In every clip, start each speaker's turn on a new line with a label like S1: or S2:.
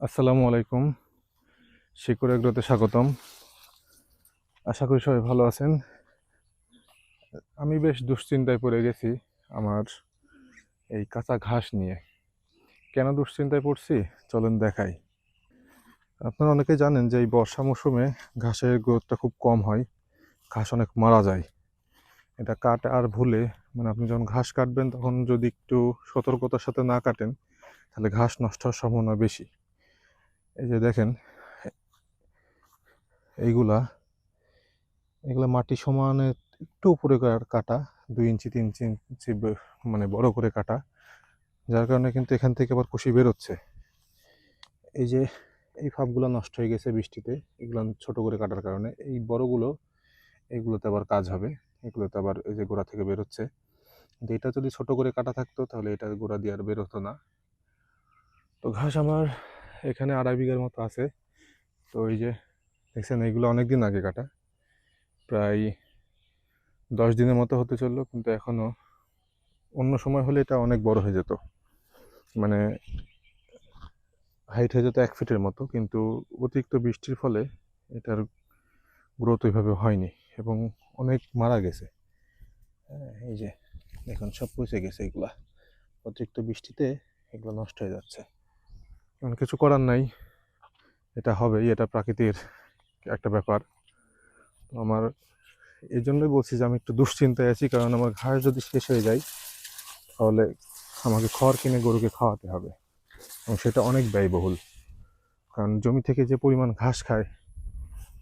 S1: আসসালামু আলাইকুম। শিকুর এগ্রোতে স্বাগতম। আশা করি সবাই ভালো আছেন। আমি বেশ দুশ্চিন্তায় পড়ে গেছি আমার এই কাঁচা ঘাস নিয়ে। কেন দুশ্চিন্তায় পড়ছি? চলেন দেখাই। আপনারা অনেকে জানেন যে এই বর্ষা মৌসুমে ঘাসের গ্রোথটা খুব কম হয়, ঘাস অনেক মারা যায়। এটা কাট আর ভুলে মানে আপনি যখন ঘাস কাটবেন তখন যদি একটু সতর্কতার সাথে না কাটেন, তাহলে ঘাস নষ্ট হওয়ার সম্ভাবনা বেশি। এই যে দেখেন, এইগুলা, এগুলা মাটি সমানে একটু উপরে কাটা, দুই ইঞ্চি, তিন ইঞ্চি মানে বড় করে কাটা, যার কারণে কিন্তু এখান থেকে আবার কুশি বেরোচ্ছে। এই যে, এই ফাপগুলো নষ্ট হয়ে গেছে বৃষ্টিতে, এগুলো ছোট করে কাটার কারণে। এই বড়গুলো, এগুলোতে আবার কাজ হবে, এগুলোতে আবার এই যে গোড়া থেকে বেরোচ্ছে। কিন্তু এটা যদি ছোট করে কাটা থাকতো, তাহলে এটা গোড়া দিয়ে আর বেরোতো না। তো ঘাস আমার এখানে আড়াই বিঘার মতো আছে। তো এই যে দেখছেন এইগুলো অনেক দিন আগে কাটা। প্রায় দশ দিনের মতো হতে চলল কিন্তু এখনও অন্য সময় হলে এটা অনেক বড় হয়ে যেত। মানে হাইট হয়ে যেত এক ফিটের মতো কিন্তু অতিরিক্ত বৃষ্টির ফলে এটার গ্রোথ ওইভাবে হয়নি এবং অনেক মারা গেছে। হ্যাঁ, এই যে দেখুন সব পচে গেছে এগুলা। অতিরিক্ত বৃষ্টিতে এগুলো নষ্ট হয়ে যাচ্ছে। কিছু করার নাই। এটা হবেই, এটা প্রাকৃতির একটা ব্যাপার। তো আমার এই জন্যই বলছি যে আমি একটু দুশ্চিন্তায় আছি, কারণ আমার ঘাস যদি শেষ হয়ে যায়, তাহলে আমাকে খড় কিনে গরুকে খাওয়াতে হবে। এবং সেটা অনেক ব্যয়বহুল। কারণ জমি থেকে যে পরিমাণ ঘাস খায়,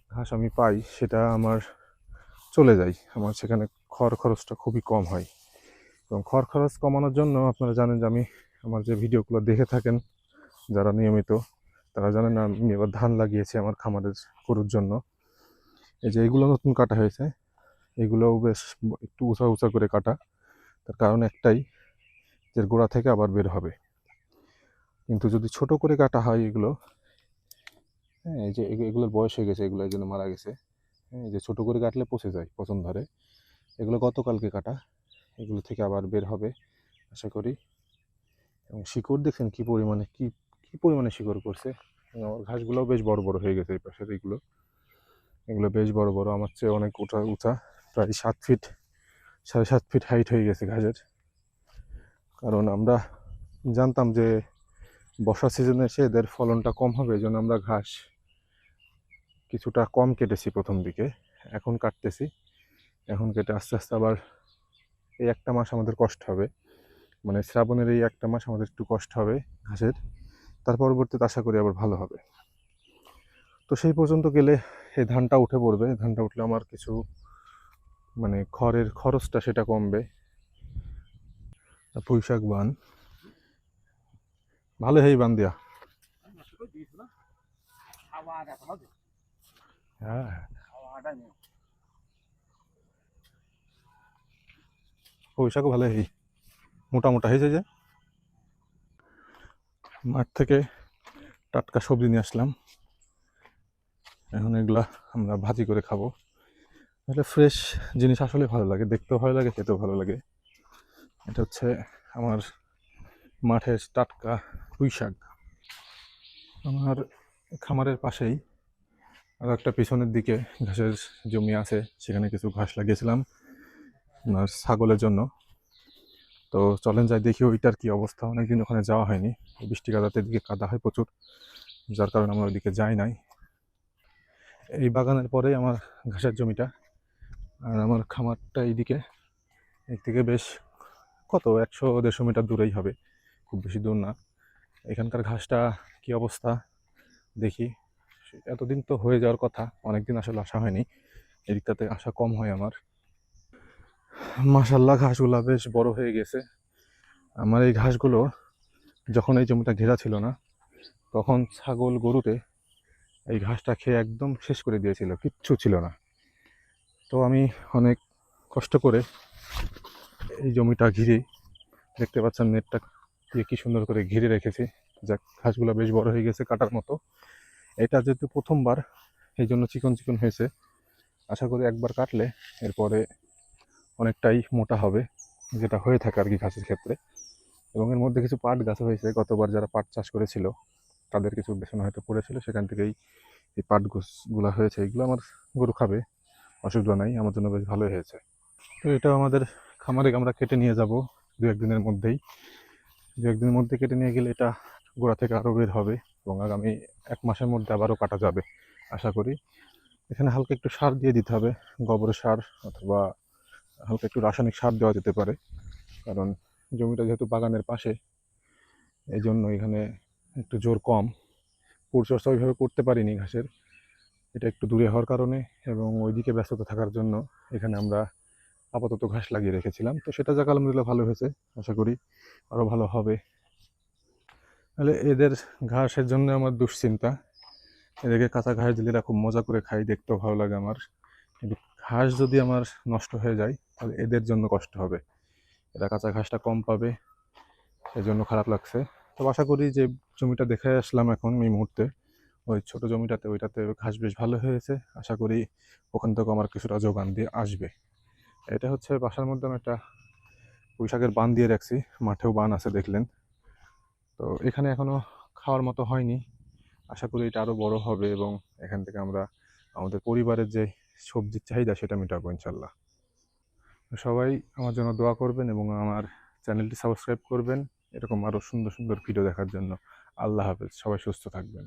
S1: ঘাস আমি পাই, সেটা আমার চলে যায়। আমার সেখানে খড় খরচটা খুবই কম হয়। এবং খড় খরচ কমানোর জন্য আপনারা জানেন যে আমি আমার যে ভিডিওগুলো দেখে থাকেন যারা নিয়মিত, তারা জানেন না আমি এবার ধান লাগিয়েছি আমার খামারের গরুর জন্য। এই যে এগুলো নতুন কাটা হয়েছে, এগুলোও বেশ একটু উঁচা উঁচা করে কাটা। তার কারণ একটাই, যে গোড়া থেকে আবার বের হবে। কিন্তু যদি ছোট করে কাটা হয় এগুলো হ্যাঁ এই যে এগু- এগুলোর বয়স হয়ে গেছে, এগুলো এই জন্য মারা গেছে। হ্যাঁ এই যে ছোটো করে কাটলে পচে যায় পচন ধরে। এগুলো গতকালকে কাটা, এগুলো থেকে আবার বের হবে, আশা করি। এবং শিকড় দেখছেন কি পরিমাণে, কি কি পরিমাণে শিকড় করছে? এবং আমার ঘাসগুলোও বেশ বড় বড় হয়ে গেছে এই পাশের এইগুলো এগুলো বেশ বড় বড়, আমার চেয়ে অনেক উঁচা উঁচা, প্রায় সাত ফিট সাড়ে সাত ফিট হাইট হয়ে গেছে ঘাসের। কারণ আমরা জানতাম যে বর্ষা সিজনে এসে এদের ফলনটা কম হবে, এই জন্য আমরা ঘাস কিছুটা কম কেটেছি প্রথম দিকে, এখন কাটতেছি। এখন কেটে আস্তে আস্তে আবার এই একটা মাস আমাদের কষ্ট হবে। মানে শ্রাবণের এই একটা মাস আমাদের একটু কষ্ট হবে ঘাসের। তার পরবর্তীতে আশা করি আবার ভালো হবে। তো সেই পর্যন্ত গেলে এই ধানটা উঠে পড়বে। ধানটা উঠলে আমার কিছু মানে খড়ের খরচটা সেটা কমবে। পুঁই শাক, বান। ভালো হেই বান দিয়া। হ্যাঁ। পুঁই শাকও ভালো হেই মোটা মোটা হয়েছে যে। মাঠ থেকে টাটকা সবজি নিয়ে আসলাম। এখন এগুলা আমরা ভাজি করে খাব। আসলে ফ্রেশ জিনিস আসলে ভালো লাগে, দেখতেও ভালো লাগে, খেতেও ভালো লাগে। এটা হচ্ছে আমার মাঠের টাটকা পুঁই শাক। আমার খামারের পাশেই আর একটা পিছনের দিকে ঘাসের জমি আছে, সেখানে কিছু ঘাস লাগিয়েছিলাম আপনার ছাগলের জন্য। তো চলেন যাই দেখি ওইটার কি অবস্থা, অনেকদিন ওখানে যাওয়া হয়নি। বৃষ্টি কাদাতে দিকে কাদা হয় প্রচুর, যার কারণে আমরা ওইদিকে যাই নাই। এই বাগানের পরেই আমার ঘাসের জমিটা আর আমার খামারটা এইদিকে। এর থেকে বেশ কত, একশো দেড়শো মিটার দূরেই হবে, খুব বেশি দূর না। এখানকার ঘাসটা কি অবস্থা দেখি। এতদিন তো হয়ে যাওয়ার কথা, অনেকদিন আসলে আসা হয়নি। এদিকটাতে আসা কম হয় আমার। মাসাল্লাহ ঘাসগুলা বেশ বড় হয়ে গেছে। আমার এই ঘাসগুলো যখন এই জমিটা ঘেরা ছিল না, তখন ছাগল গরুতে এই ঘাসটা খেয়ে একদম শেষ করে দিয়েছিল, কিচ্ছু ছিল না। তো আমি অনেক কষ্ট করে এই জমিটা ঘিরে, দেখতে পাচ্ছেন নেটটা দিয়ে কি সুন্দর করে ঘিরে রেখেছি। যাক, ঘাসগুলো বেশ বড় হয়ে গেছে কাটার মতো। এটা যেহেতু প্রথমবার, এই জন্য চিকন চিকন হয়েছে। আশা করি একবার কাটলে এরপরে অনেকটাই মোটা হবে, যেটা হয়ে থাকে আর কি ঘাসের ক্ষেত্রে। এবং এর মধ্যে কিছু পাট গাছ হয়েছে। গতবার যারা পাট চাষ করেছিল, তাদের কিছু বেসন হয়তো পড়েছিল। সেখান থেকেই এই পাট গোছগুলো হয়েছে। এগুলো আমার গরু খাবে অসুবিধা নাই, আমার জন্য বেশ ভালোই হয়েছে। তো এটাও আমাদের খামারে আমরা কেটে নিয়ে যাব দু একদিনের মধ্যেই। দু একদিনের মধ্যে কেটে নিয়ে গেলে এটা গোড়া থেকে আরও বের হবে এবং আগামী এক মাসের মধ্যে আবারও কাটা যাবে, আশা করি। এখানে হালকা একটু সার দিয়ে দিতে হবে গোবর সার অথবা হালকা একটু রাসায়নিক সার দেওয়া যেতে পারে। কারণ জমিটা যেহেতু বাগানের পাশে এই জন্য এখানে একটু জোর কম। পরিচর্যা ওইভাবে করতে পারিনি ঘাসের, এটা একটু দূরে হওয়ার কারণে এবং ওইদিকে ব্যস্ততা থাকার জন্য এখানে আমরা আপাতত ঘাস লাগিয়ে রেখেছিলাম। তো সেটা যাক, আলহামদুলিল্লাহ ভালো হয়েছে, আশা করি আরও ভালো হবে। তাহলে এদের ঘাসের জন্য আমার দুশ্চিন্তা। এদেরকে কাঁচা ঘাস দিলে এরা খুব মজা করে খাই দেখতেও ভালো লাগে আমার। ঘাস যদি আমার নষ্ট হয়ে যায়, তাহলে এদের জন্য কষ্ট হবে। এরা কাঁচা ঘাসটা কম পাবে সেজন্য খারাপ লাগছে। তো আশা করি যে জমিটা দেখে আসলাম এখন এই মুহূর্তে। ওই ছোট জমিটাতে, ওইটাতে ঘাস বেশ ভালো হয়েছে। আশা করি ওখান থেকে আমার কিছুটা যোগান দিয়ে আসবে। এটা হচ্ছে বাসার মধ্যে আমি একটা পুঁইশাকের বান দিয়ে রাখছি, মাঠেও বান আছে দেখলেন। তো এখানে এখনও খাওয়ার মতো হয়নি। আশা করি এটা আরও বড় হবে এবং এখান থেকে আমরা আমাদের পরিবারের যে সবজির চাহিদা সেটা মেটাবো ইনশাল্লাহ। সবাই আমার জন্য দোয়া করবেন এবং আমার চ্যানেলটি সাবস্ক্রাইব করবেন। এরকম আরও সুন্দর সুন্দর ভিডিও দেখার জন্য। আল্লাহ হাফেজ। সবাই সুস্থ থাকবেন।